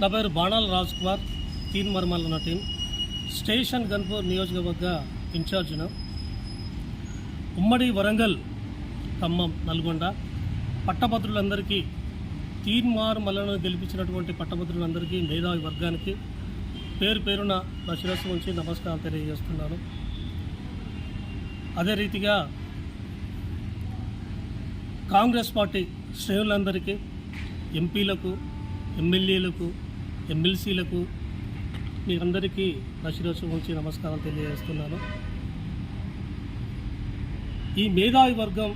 నా పేరు బాణాల రాజ్ కుమార్ తీన్ మర్మల్ ఉన్న టీం. స్టేషన్ గన్పూర్ నియోజకవర్గ ఇన్ఛార్జిన ఉమ్మడి వరంగల్ ఖమ్మం నల్గొండ. పట్టభద్రులందరికీ తీన్మార్ మల్లను గెలిపించినటువంటి పట్టభద్రులందరికీ మేధావి వర్గానికి పేరు పేరున నా శిరస్సు ఉంచి నమస్కారం తెలియజేస్తున్నాను. అదే రీతిగా కాంగ్రెస్ పార్టీ శ్రేణులందరికీ ఎంపీలకు ఎమ్మెల్యేలకు ఎమ్మెల్సీలకు మీ అందరికీ నా ఉంచి నమస్కారం తెలియజేస్తున్నాను. ఈ మేధావి వర్గం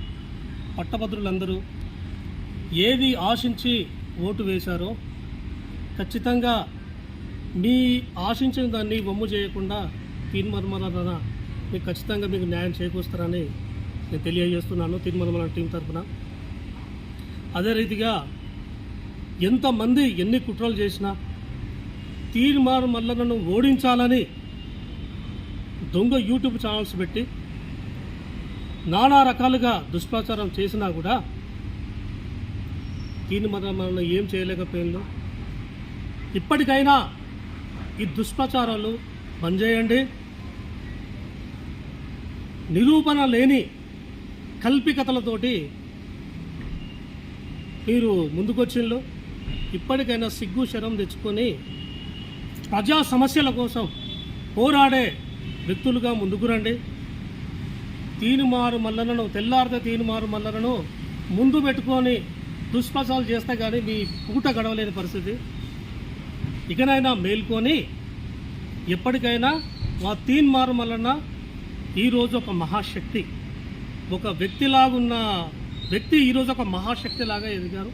పట్టభద్రులందరూ ఏది ఆశించి ఓటు వేశారో ఖచ్చితంగా మీ ఆశించిన దాన్ని బొమ్ము చేయకుండా తీన్మర్మల మీకు ఖచ్చితంగా మీకు న్యాయం చేకూరుస్తారని నేను తెలియజేస్తున్నాను తీన్మర్మల టీం తరఫున. అదే రీతిగా ఎంతమంది ఎన్ని కుట్రలు చేసినా తీర్మార్ మల్లలను ఓడించాలని దొంగ యూట్యూబ్ ఛానల్స్ పెట్టి నానా రకాలుగా దుష్ప్రచారం చేసినా కూడా దీని మనం ఏం చేయలేకపోయిందో. ఇప్పటికైనా ఈ దుష్ప్రచారాలు పనిచేయండి నిరూపణ లేని కల్పికతలతోటి మీరు ముందుకొచ్చిండ్రు ఇప్పటికైనా సిగ్గు శరం తెచ్చుకొని ప్రజా సమస్యల కోసం పోరాడే వ్యక్తులుగా ముందుకు రండి. తీనుమారు మల్లలను తెల్లారితే తీనుమారు మల్లలను ముందు పెట్టుకొని దుష్ప్రచారాలు చేస్తే కానీ మీ పూట గడవలేని పరిస్థితి. ఇకనైనా మేల్కొని ఎప్పటికైనా మా తీన్మారు మల్లన ఈరోజు ఒక మహాశక్తి. ఒక వ్యక్తిలాగున్న వ్యక్తి ఈరోజు ఒక మహాశక్తిలాగా ఎదిగారు.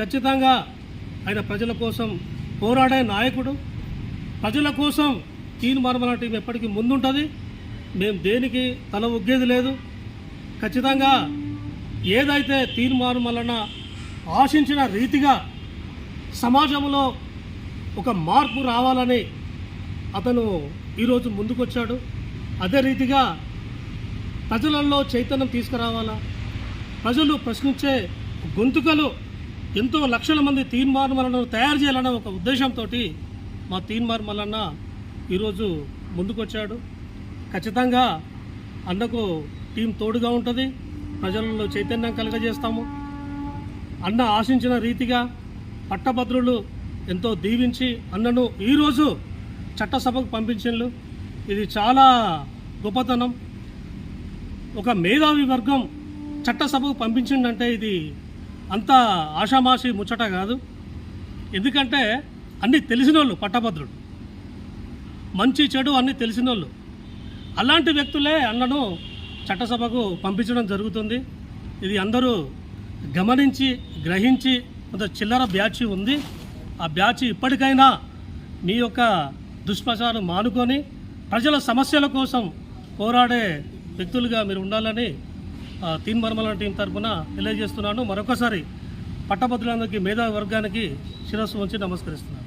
ఖచ్చితంగా ఆయన ప్రజల కోసం పోరాడే నాయకుడు ప్రజల కోసం తీన్ మార్మల టీం ఎప్పటికీ ముందుంటుంది. మేము దేనికి తల ఒగ్గేది లేదు. ఖచ్చితంగా ఏదైతే తీన్ మార్మలన ఆశించిన రీతిగా సమాజంలో ఒక మార్పు రావాలని అతను ఈరోజు ముందుకొచ్చాడు. అదే రీతిగా ప్రజలలో చైతన్యం తీసుకురావాలా? ప్రజలు ప్రశ్నించే గొంతుకలు ఎంతో లక్షల మంది తీన్మార్ తయారు చేయాలన్న ఒక ఉద్దేశంతో మా తీన్మార్ మల్లన్న ఈరోజు ముందుకొచ్చాడు. ఖచ్చితంగా అన్నకు టీం తోడుగా ఉంటుంది. ప్రజలలో చైతన్యం కలగజేస్తాము. అన్న ఆశించిన రీతిగా పట్టభద్రులు ఎంతో దీవించి అన్నను ఈరోజు చట్టసభకు పంపించిండ్రు ఇది చాలా గొప్పతనం. ఒక మేధావి వర్గం చట్టసభకు పంపించిండంటే ఇది అంత ఆషామాషి ముచ్చట కాదు. ఎందుకంటే అన్నీ తెలిసిన వాళ్ళు పట్టభద్రుడు. మంచి చెడు అన్నీ తెలిసిన వాళ్ళు అలాంటి వ్యక్తులే అన్నను చట్టసభకు పంపించడం జరుగుతుంది. ఇది అందరూ గమనించి గ్రహించి కొంత చిల్లర బ్యాచ్ ఉంది. ఆ బ్యాచ్ ఇప్పటికైనా మీ యొక్క దుష్ప్రచారం మానుకొని ప్రజల సమస్యల కోసం పోరాడే వ్యక్తులుగా మీరు ఉండాలని ఆ, తీన్ మర్మల టీం తరఫున తెలియజేస్తున్నాను. మరొకసారి పట్టభద్రులందరికీ మేధావి వర్గానికి శిరస్సు ఉంచి నమస్కరిస్తున్నాను.